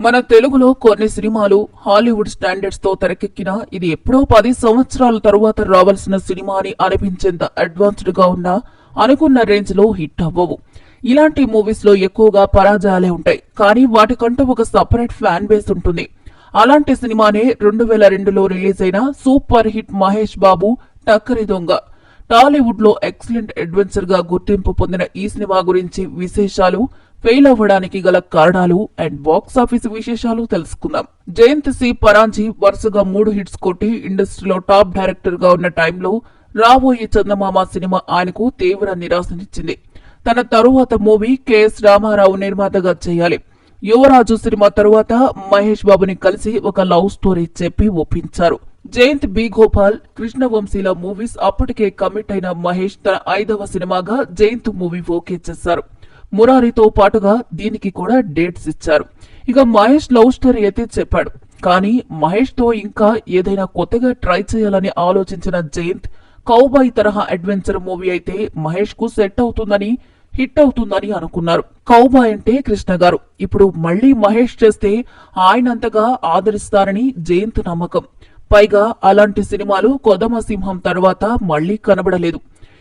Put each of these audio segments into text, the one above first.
మన తెలుగులో కొన్ని సినిమాలు హాలీవుడ్ స్టాండర్డ్స్తో తెరకెక్కినా ఇది ఎప్పుడో పది సంవత్సరాల తరువాత రావాల్సిన సినిమా అని అనిపించేంత అడ్వాన్స్డ్గా ఉన్నా అనుకున్న రేంజ్లో హిట్ అవ్వవు. ఇలాంటి మూవీస్లో ఎక్కువగా పరాజయాలే ఉంటాయి. కానీ వాటికంటూ ఒక సపరేట్ ఫ్యాన్ బేస్ ఉంటుంది. అలాంటి సినిమానే రెండు వేల రెండులో రిలీజ్ అయిన సూపర్ హిట్ మహేష్ బాబు టక్కరి దొంగ. టాలీవుడ్లో ఎక్సలెంట్ అడ్వెంచర్గా గుర్తింపు పొందిన ఈ సినిమా గురించి విశేషాలు ఫెయిల్ అవ్వడానికి గల కారణాలు అండ్ బాక్స్ ఆఫీస్ విశేషాలు తెలుసుకుందాం. జయంత్ సి పరాంజీ వరుసగా మూడు హిట్స్ కొట్టి ఇండస్ట్రీలో టాప్ డైరెక్టర్గా ఉన్న టైంలో రాబోయే చందమామ సినిమా ఆయనకు తీవ్ర నిరాశనిచ్చింది. తన తరువాత మూవీ కెఎస్ రామారావు నిర్మాతగా చేయాలి. యువరాజు సినిమా తరువాత మహేష్ బాబుని కలిసి ఒక లవ్ స్టోరీ చెప్పి ఒప్పించారు. జయంత్ బి గోపాల్ కృష్ణవంశీల మూవీస్ అప్పటికే కమిట్ అయిన మహేష్ తన ఐదవ సినిమాగా జయంత్ మూవీ ఓకే చేశారు. మురారితో పాటుగా దీనికి కూడా డేట్స్ ఇచ్చారు. ఇక మహేష్ లవ్ స్టోరీ అయితే చెప్పాడు. కానీ మహేష్తో ఇంకా ఏదైనా కొత్తగా ట్రై చేయాలని ఆలోచించిన జయంత్ కౌబాయ్ తరహా అడ్వెంచర్ మూవీ అయితే మహేష్కు సెట్ అవుతుందని హిట్ అవుతుందని అనుకున్నారు. కౌబాయ్ అంటే కృష్ణ గారు. ఇప్పుడు మళ్ళీ మహేష్ చేస్తే ఆయనంతగా ఆదరిస్తారని జయంత్ నమ్మకం. పైగా అలాంటి సినిమాలు కొదమ సింహం తర్వాత మళ్ళీ కనబడలేదు.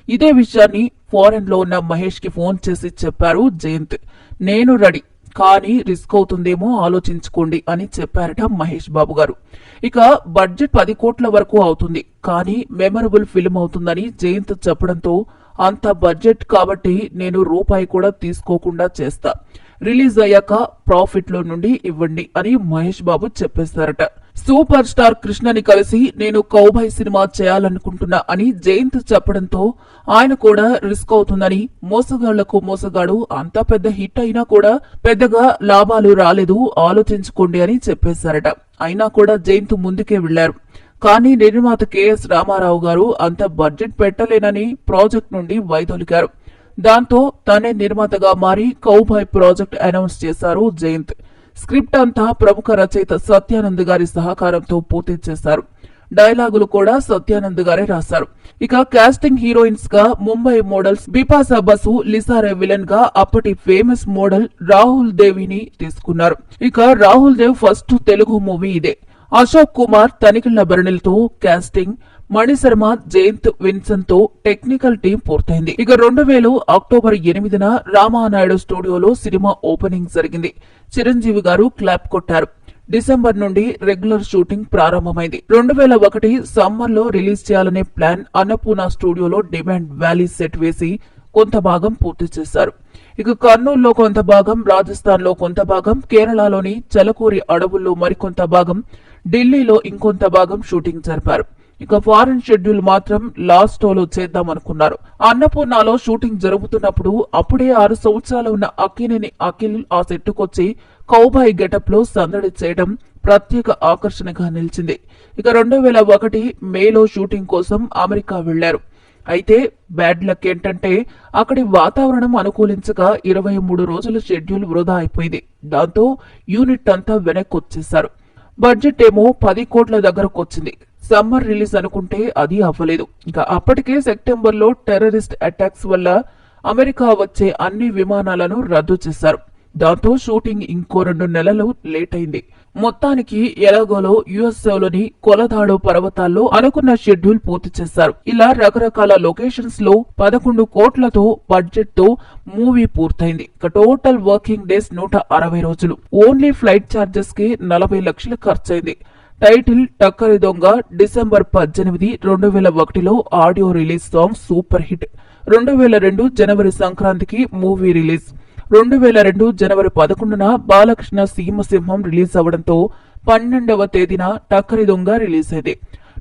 ఇదే విషయాన్ని ఫారెన్లో ఉన్న మహేష్కి ఫోన్ చేసి చెప్పారు జయంత్. నేను రెడీ కానీ రిస్క్ అవుతుందేమో ఆలోచించుకోండి అని చెప్పారట మహేష్ బాబు గారు. ఇక బడ్జెట్ పది కోట్ల వరకు అవుతుంది కానీ మెమరబుల్ ఫిల్మ్ అవుతుందని జయంత్ చెప్పడంతో అంత బడ్జెట్ కాబట్టి నేను రూపాయి కూడా తీసుకోకుండా చేస్తా. రిలీజ్ అయ్యాక ప్రాఫిట్లో నుండి ఇవ్వండి అని మహేష్ బాబు చెప్పేశారట. సూపర్ స్టార్ కృష్ణని కలిసి నేను కౌబాయ్ సినిమా చేయాలనుకుంటున్నా అని జయంత్ చెప్పడంతో ఆయన కూడా రిస్క్ అవుతుందని మోసగాళ్ళకు మోసగాడు అంత పెద్ద హిట్ అయినా కూడా పెద్దగా లాభాలు రాలేదు ఆలోచించుకోండి అని చెప్పేశారట. అయినా కూడా జయంత్ ముందుకే వెళ్ళారు కానీ నిర్మాత కెఎస్ రామారావు గారు అంత బడ్జెట్ పెట్టలేనని ప్రాజెక్ట్ నుండి వైదొలిగారు. దాంతో తనే నిర్మాతగా మారి కౌబాయ్ ప్రాజెక్ట్ అనౌన్స్ చేశారు జయంత్. స్క్రిప్ట్ అంతా ప్రముఖ రచయిత సత్యానంద్ గారి సహకారంతో పూర్తి చేశారు. డైలాగులు కూడా సత్యానంద్ గారే రాశారు. ఇక casting హీరోయిన్స్గా Mumbai models Bipasha Basu Lisa Ray విలన్గా అప్పటి ఫేమస్ మోడల్ రాహుల్ దేవిని తీసుకున్నారు. ఇక రాహుల్ దేవ్ ఫస్ట్ తెలుగు మూవీ ఇదే. అశోక్ కుమార్ తనిఖీల భరణిలతో కాస్టింగ్ మణిశర్మ జయంత్ విన్సన్తో టెక్నికల్ టీం పూర్తయింది. ఇక రెండు వేలు అక్టోబర్ ఎనిమిదిన రామానాయుడు స్టూడియోలో సినిమా ఓపెనింగ్ జరిగింది. చిరంజీవి గారు క్లాప్ కొట్టారు. డిసెంబర్ నుండి రెగ్యులర్ షూటింగ్ ప్రారంభమైంది. రెండు వేల ఒకటి సమ్మర్లో రిలీజ్ చేయాలనే ప్లాన్ అన్నపూర్ణ స్టూడియోలో డిమాండ్ వ్యాలీ సెట్ వేసి కొంత భాగం పూర్తి చేశారు. ఇక కర్నూలులో కొంత భాగం రాజస్థాన్లో కొంత భాగం కేరళలోని చలకూరి అడవుల్లో మరికొంత భాగం ఢిల్లీలో ఇంకొంత భాగం షూటింగ్ జరిపారు. ఇక ఫారెన్ షెడ్యూల్ మాత్రం లాస్ట్లో చేద్దామనుకున్నారు అన్నపూర్ణలో షూటింగ్ జరుగుతున్నప్పుడు అప్పుడే ఆరు సంవత్సరాలు ఉన్న అఖిలిని అఖిల్ ఆ సెట్టుకొచ్చి కౌబాయ్ గెటప్లో సందడి చేయడం ప్రత్యేక ఆకర్షణగా నిలిచింది. ఇక రెండు వేల ఒకటి మేలో షూటింగ్ కోసం అమెరికా వెళ్ళారు. అయితే బ్యాడ్ లక్ ఏంటంటే అక్కడి వాతావరణం అనుకూలించగా ఇరవై మూడు రోజుల షెడ్యూల్ వృధా అయిపోయింది. దాంతో యూనిట్ అంతా వెనక్కి వచ్చేశారు. బడ్జెట్ ఏమో పది కోట్ల దగ్గరకు వచ్చింది. సమ్మర్ రిలీజ్ అనుకుంటే అది అవ్వలేదు. ఇంకా అప్పటికే సెప్టెంబర్లో టెర్రరిస్ట్ అటాక్స్ వల్ల అమెరికా వచ్చే అన్ని విమానాలను రద్దు చేశారు. దాంతో షూటింగ్ ఇంకో రెండు నెలలు లేట్ అయింది మొత్తానికి ఎలాగోలో యుఎస్ఏలోని కొలదాడో పర్వతాల్లో అనుకున్న షెడ్యూల్ పూర్తి చేశారు. ఇలా రకరకాల లొకేషన్స్లో పదకొండు కోట్లతో బడ్జెట్తో మూవీ పూర్తయింది. ఇక టోటల్ వర్కింగ్ డేస్ నూట అరవై రోజులు. ఓన్లీ ఫ్లైట్ ఛార్జెస్కి నలభై లక్షలు ఖర్చయింది. టైటిల్ టక్కరి దొంగ డిసెంబర్ పద్దెనిమిది రెండు వేల ఒకటిలో audio release song super hit. రెండు వేల రెండు జనవరి సంక్రాంతికి మూవీ రిలీజ్. రెండు వేల రెండు జనవరి పదకొండున బాలకృష్ణ సీమసింహం రిలీజ్ అవడంతో పన్నెండవ తేదీన టక్కరి దొంగ రిలీజ్ అయింది.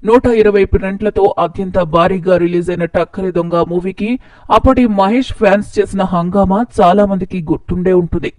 నూట ఇరవై ప్రింట్లతో అత్యంత భారీగా రిలీజ్ అయిన టక్కరి దొంగ మూవీకి అప్పటి మహేష్ ఫ్యాన్స్ చేసిన హంగామా చాలా మందికి గుర్తుండే ఉంటుంది.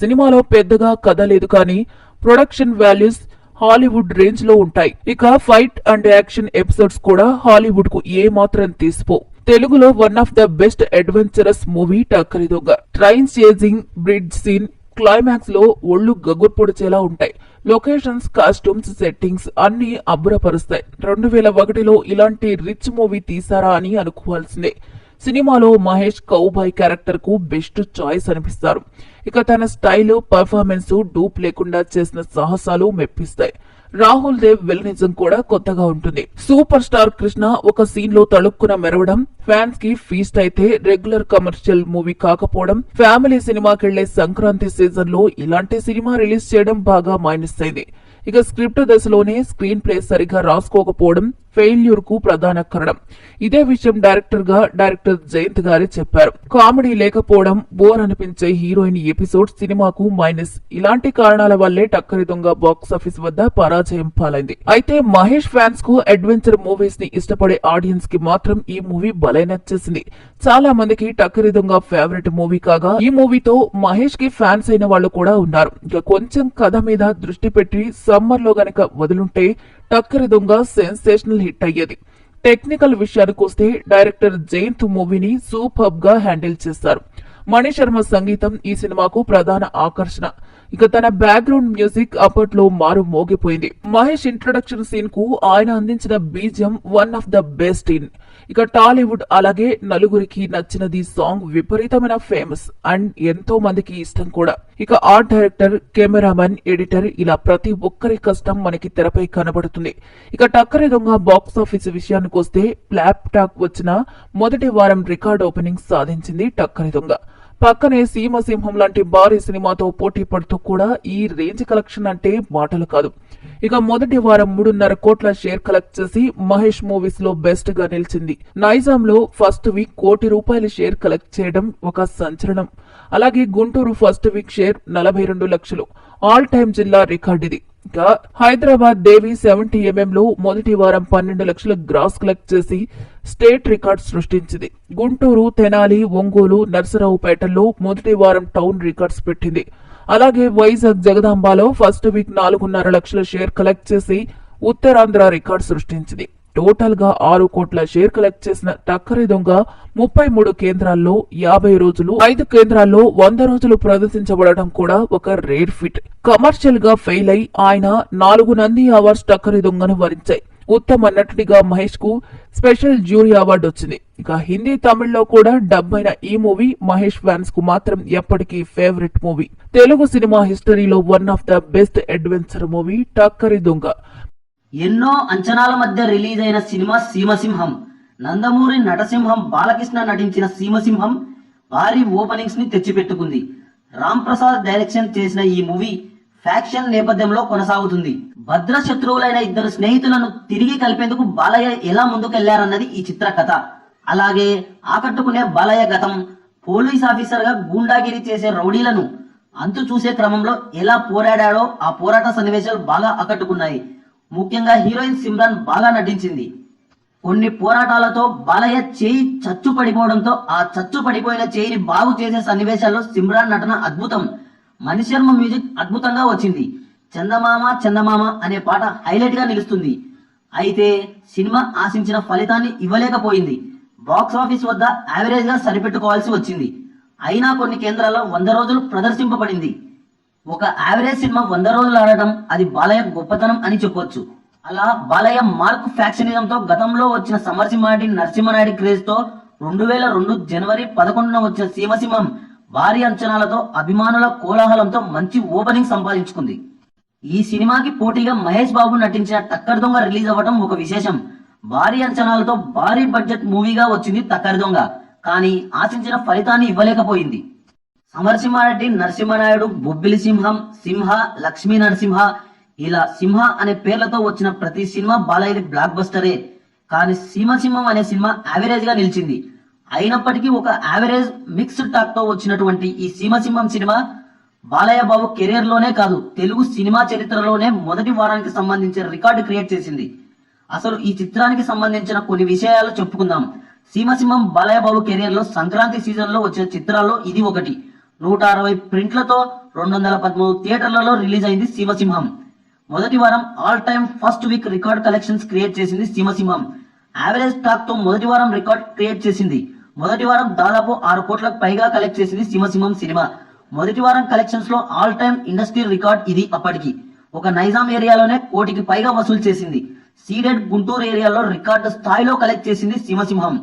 సినిమాలో పెద్దగా కథ లేదు కానీ ప్రొడక్షన్ వాల్యూస్ హాలీవుడ్ రేంజ్లో ఉంటాయి. ఇక ఫైట్ అండ్ యాక్షన్ ఎపిసోడ్స్ కూడా హాలీవుడ్కు ఏ మాత్రం తీసిపో. తెలుగులో one of the best adventurous movie Takkari Donga train chasing bridge scene క్లైమాక్స్లో ఒళ్ళు గగుర్పొడిచేలా ఉంటాయి. లొకేషన్స్ కాస్ట్యూమ్స్ సెట్టింగ్స్ అన్ని అబ్బురపరుస్తాయి. రెండు వేల ఒకటిలో ఇలాంటి రిచ్ మూవీ తీసారా అని అనుకోవాల్సిందే. సినిమాలో మహేష్ కౌబాయ్ క్యారెక్టర్కు బెస్ట్ చాయిస్ అనిపిస్తారు. ఇక తన స్టైల్ పర్ఫార్మెన్స్ డూప్ లేకుండా చేసిన సాహసాలు మెప్పిస్తాయి. రాహుల్ దేవ్ విలనిజం కూడా కొత్తగా ఉంటుంది. సూపర్ స్టార్ కృష్ణ ఒక సీన్లో తళుక్కున మెరవడం ఫ్యాన్స్కి ఫీస్ట్ అయితే రెగ్యులర్ కమర్షియల్ మూవీ కాకపోవడం ఫ్యామిలీ సినిమాకెళ్ళే సంక్రాంతి సీజన్లో ఇలాంటి సినిమా రిలీజ్ చేయడం బాగా మైనస్ అయింది. ఇక స్క్రిప్ట్ దశలోనే స్క్రీన్ ప్లే సరిగా రాసుకోకపోవడం ఫెయిల్యూర్కు ప్రధాన కారణం. ఇదే విషయం డైరెక్టర్గా డైరెక్టర్ జయంత్ గారే చెప్పారు. కామెడీ లేకపోవడం బోర్ అనిపించే హీరోయిన్ ఎపిసోడ్ సినిమాకు మైనస్. ఇలాంటి కారణాల వల్లే టక్కరి దొంగ బాక్స్ ఆఫీస్ వద్ద పరాజయం పాలైంది. అయితే మహేష్ ఫ్యాన్స్కు అడ్వెంచర్ మూవీస్ని ఇష్టపడే ఆడియన్స్కి మాత్రం ఈ మూవీ భలే నచ్చేసింది. చాలా మందికి టక్కరి దొంగ ఫేవరెట్ మూవీ కాగా ఈ మూవీతో మహేష్కి ఫ్యాన్స్ అయిన వాళ్ళు కూడా ఉన్నారు. ఇక కొంచెం కథ మీద దృష్టి పెట్టి సమ్మర్లో గనక వదులుంటే టక్కర దొంగ సెన్సేషనల్ హిట్ అయ్యేది. టెక్నికల్ విషయానికి వస్తే డైరెక్టర్ జయంత్ మూవీని సూపర్బ్గా హ్యాండిల్ చేస్తారు మణిశర్మ సంగీతం ఈ సినిమాకు ప్రధాన ఆకర్షణ. ఇక తన బ్యాక్గ్రౌండ్ మ్యూజిక్ అప్పట్లో మారు మోగిపోయింది. మహేష్ ఇంట్రొడక్షన్ సీన్కు ఆయన అందించిన బీజం one of the best in ఇక టాలీవుడ్ అలాగే నలుగురికి నచ్చినది సాంగ్ విపరీతమైన ఫేమస్ అండ్ ఎంతో మందికి ఇష్టం కూడా. ఇక ఆర్ట్ డైరెక్టర్ కెమెరామెన్ ఎడిటర్ ఇలా ప్రతి ఒక్కరి కష్టం మనకి తెరపై కనబడుతుంది. ఇక టక్కరి దొంగ బాక్స్ ఆఫీస్ విషయానికి వస్తే ప్లాప్ టాక్ వచ్చిన మొదటి వారం రికార్డ్ ఓపెనింగ్ సాధించింది టక్కరి దొంగ. పక్కనే సీమసింహం లాంటి భారీ సినిమాతో పోటీ పడుతూ కూడా ఈ రేంజ్ కలెక్షన్ అంటే మాటలు కాదు. ఇక మొదటి వారం మూడున్నర కోట్ల షేర్ కలెక్ట్ చేసి మహేష్ మూవీస్లో బెస్ట్గా నిలిచింది. నైజాం లో ఫస్ట్ వీక్ కోటి రూపాయల షేర్ కలెక్ట్ చేయడం ఒక సంచలనం. అలాగే గుంటూరు ఫస్ట్ వీక్ షేర్ నలభై రెండు లక్షలు. ఆల్ టైమ్ జిల్లా రికార్డ్ ఇది. ఇంకా హైదరాబాద్ దేవి సెవెంటీ ఎంఎం లో మొదటి వారం పన్నెండు లక్షల గ్రాస్ కలెక్ట్ చేసి స్టేట్ రికార్డ్ సృష్టించింది. గుంటూరు తెనాలి ఒంగోలు నర్సరావుపేటల్లో మొదటి వారం టౌన్ రికార్డ్స్ పెట్టింది. అలాగే వైజాగ్ జగదాంబాలో ఫస్ట్ వీక్ నాలుగున్నర లక్షల షేర్ కలెక్ట్ చేసి ఉత్తరాంధ్ర రికార్డ్ సృష్టించింది. టోటల్గా ఆరు కోట్ల షేర్ కలెక్ట్ చేసిన టక్కరి దొంగ ముప్పై మూడు కేంద్రాల్లో యాభై రోజులు ఐదు కేంద్రాల్లో వంద రోజులు ప్రదర్శించబడటం కూడా ఒక రేర్ ఫిట్. కమర్షియల్గా ఫెయిల్ అయి ఆయన నాలుగు నంది అవార్డ్స్ టక్కరి దొంగను వరించాయి. ఉత్తమ నటుడిగా మహేష్కు స్పెషల్ జ్యూరీ అవార్డు వచ్చింది. ఇక హిందీ తమిళ్ళో కూడా డబ్ అయిన ఈ మూవీ మహేష్ ఫ్యాన్స్కు మాత్రం ఎప్పటికీ ఫేవరెట్ మూవీ. తెలుగు సినిమా హిస్టరీలో one of the best adventure movie Takkari Donga. ఎన్నో అంచనాల మధ్య రిలీజ్ అయిన సినిమా సీమసింహం. నందమూరి నటసింహం బాలకృష్ణ నటించిన సీమసింహం భారీ ఓపెనింగ్స్ని తెచ్చిపెట్టుకుంది. రామ్ ప్రసాద్ డైరెక్షన్ చేసిన ఈ మూవీ ఫ్యాక్షన్ నేపథ్యంలో కొనసాగుతుంది. భద్ర శత్రువులైన ఇద్దరు స్నేహితులను తిరిగి కలిపేందుకు బాలయ్య ఎలా ముందుకెళ్ళారన్నది ఈ చిత్ర కథ. అలాగే ఆకట్టుకునే బాలయ్య గతం పోలీస్ ఆఫీసర్గా గూండాగిరి చేసే రౌడీలను అంతు చూసే క్రమంలో ఎలా పోరాడాడో ఆ పోరాట సన్నివేశాలు బాగా ఆకట్టుకున్నాయి. ముఖ్యంగా హీరోయిన్ సిమ్రాన్ బాగా నటించింది. కొన్ని పోరాటాలతో బాలయ్య చేయి చచ్చు పడిపోవడంతో ఆ చచ్చు పడిపోయిన చేయిని బాగు చేసే సన్నివేశాల్లో సిమ్రాన్ నటన అద్భుతం. మణిశర్మ మ్యూజిక్ అద్భుతంగా వచ్చింది. చందమామ చందమామ అనే పాట హైలైట్గా నిలుస్తుంది. అయితే సినిమా ఆశించిన ఫలితాన్ని ఇవ్వలేకపోయింది. బాక్స్ ఆఫీస్ వద్ద యావరేజ్గా సరిపెట్టుకోవాల్సి వచ్చింది. అయినా కొన్ని కేంద్రాల్లో వంద రోజులు ప్రదర్శింపబడింది. ఒక యావరేజ్ సినిమా వంద రోజులు ఆడటం అది బాలయ్య గొప్పతనం అని చెప్పొచ్చు. అలా బాలయ్య మార్క్ ఫ్యాక్షనిజంతో గతంలో వచ్చిన సమర్సింహాటి నరసింహనాయుడి క్రేజ్తో రెండు వేల రెండు జనవరి పదకొండున వచ్చిన సీమసింహం భారీ అంచనాలతో అభిమానుల కోలాహలంతో మంచి ఓపెనింగ్ సంపాదించుకుంది. ఈ సినిమాకి పోటీగా మహేష్ బాబు నటించిన టక్కర్ దొంగ రిలీజ్ అవ్వడం ఒక విశేషం. భారీ అంచనాలతో భారీ బడ్జెట్ మూవీగా వచ్చింది టక్కర్ దొంగ. కానీ ఆశించిన ఫలితాన్ని ఇవ్వలేకపోయింది. సమరసింహారెడ్డి నరసింహనాయుడు బొబ్బిలి సింహం సింహ లక్ష్మీ నరసింహ. ఇలా సింహ అనే పేర్లతో వచ్చిన ప్రతి సినిమా బాలయ్యది బ్లాక్ బస్టరే కానీ సీమసింహం అనే సినిమా యావరేజ్గా నిలిచింది. అయినప్పటికీ ఒక యావరేజ్ మిక్స్డ్ టాక్తో వచ్చినటువంటి ఈ సీమసింహం సినిమా బాలయ్య బాబు కెరీర్లోనే కాదు తెలుగు సినిమా చరిత్రలోనే మొదటి వారానికి సంబంధించిన రికార్డు క్రియేట్ చేసింది. అసలు ఈ చిత్రానికి సంబంధించిన కొన్ని విషయాలు చెప్పుకుందాం. సీమసింహం బాలయ్య బాబు కెరీర్లో సంక్రాంతి సీజన్లో వచ్చిన చిత్రాల్లో ఇది ఒకటి. నూట అరవై ప్రింట్లతో రెండు వందల పదమూడు థియేటర్లలో రిలీజ్ అయింది శివసింహం. మొదటి వారం all time first week record collections create చేసింది సీమసింహం యావరేజ్ టాక్తో మొదటి వారం రికార్డ్ క్రియేట్ చేసింది. మొదటి వారం దాదాపు ఆరు కోట్లకు పైగా కలెక్ట్ చేసింది సీమసింహం సినిమా. మొదటి వారం కలెక్షన్స్లో ఆల్ టైమ్ ఇండస్ట్రీ రికార్డ్ ఇది అప్పటికి. ఒక నైజాం ఏరియాలోనే కోటికి పైగా వసూలు చేసింది. సీడెడ్ గుంటూరు ఏరియాలో రికార్డు స్థాయిలో కలెక్ట్ చేసింది సింహసింహం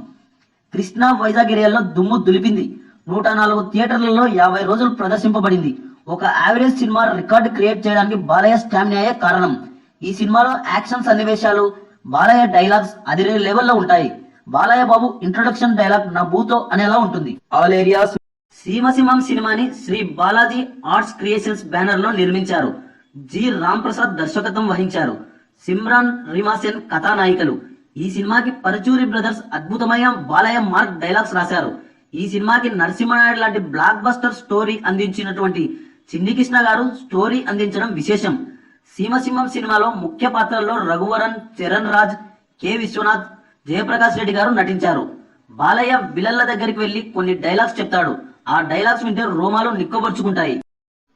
కృష్ణా వైజాగ్ ఏరియాలో దుమ్ము దులిపింది. నూట నాలుగు థియేటర్లలో యాభై రోజులు ప్రదర్శింపబడింది. ఒక యావరేజ్ సినిమా రికార్డు క్రియేట్ చేయడానికి బాలయ్య స్టామినాయే కారణం. ఈ సినిమాలో యాక్షన్ సన్నివేశాలు బాలయ్య డైలాగ్స్ అదిరే లెవెల్లో ఉంటాయి. బాలయ్య బాబు ఇంట్రొడక్షన్ డైలాగ్ నా బూతో అనేలా ఉంటుంది. ఆల్ ఏరియాస్ సీమసింహం సినిమాని శ్రీ బాలాజీ ఆర్ట్స్ క్రియేషన్స్ బ్యానర్లో నిర్మించారు. జి. రామ్ ప్రసాద్ దర్శకత్వం వహించారు. సిమ్రాన్ రిమాసెన్ కథానాయికలు. ఈ సినిమాకి పరచూరి బ్రదర్స్ అద్భుతమైన బాలయ్య మార్క్ డైలాగ్స్ రాశారు. ఈ సినిమాకి నరసింహనాయుడు లాంటి బ్లాక్ బస్టర్ స్టోరీ అందించినటువంటి చిన్ని కృష్ణ గారు స్టోరీ అందించడం విశేషం. సీమసింహం సినిమాలో ముఖ్య పాత్రల్లో రఘువరన్ చరణ్ రాజ్ కె. విశ్వనాథ్ జయప్రకాష్ రెడ్డి గారు నటించారు. బాలయ్య విలన్ల దగ్గరికి వెళ్ళి కొన్ని డైలాగ్స్ చెప్తాడు. ఆ డైలాగ్స్ వింటే రోమాలు నిక్కబరుచుకుంటాయి.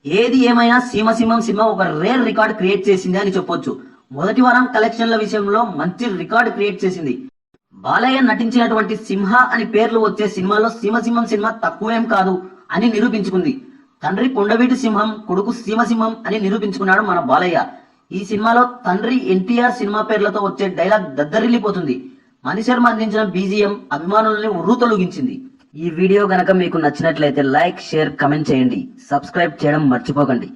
ఏది ఏమైనా సీమసింహం సినిమా ఒక రేర్ రికార్డ్ క్రియేట్ చేసింది అని చెప్పొచ్చు. మొదటి వారం కలెక్షన్ల విషయంలో మంచి రికార్డ్ క్రియేట్ చేసింది. బాలయ్య నటించినటువంటి సింహ అని పేర్లు వచ్చే సినిమాలో సీమసింహం సినిమా తక్కువేం కాదు అని నిరూపించుకుంది. తండ్రి కొండవీటి సింహం కొడుకు సీమసింహం అని నిరూపించుకున్నాడు మన బాలయ్య. ఈ సినిమాలో తండ్రి ఎన్టీఆర్ సినిమా పేర్లతో వచ్చే డైలాగ్ దద్దరిల్లిపోతుంది. మణిశర్మ అందించిన బీజిఎం అభిమానులని ఉర్రు తొలగించింది. ఈ వీడియో గనక మీకు నచ్చినట్లయితే లైక్ షేర్ కమెంట్ చేయండి. సబ్స్క్రైబ్ చేయడం మర్చిపోకండి.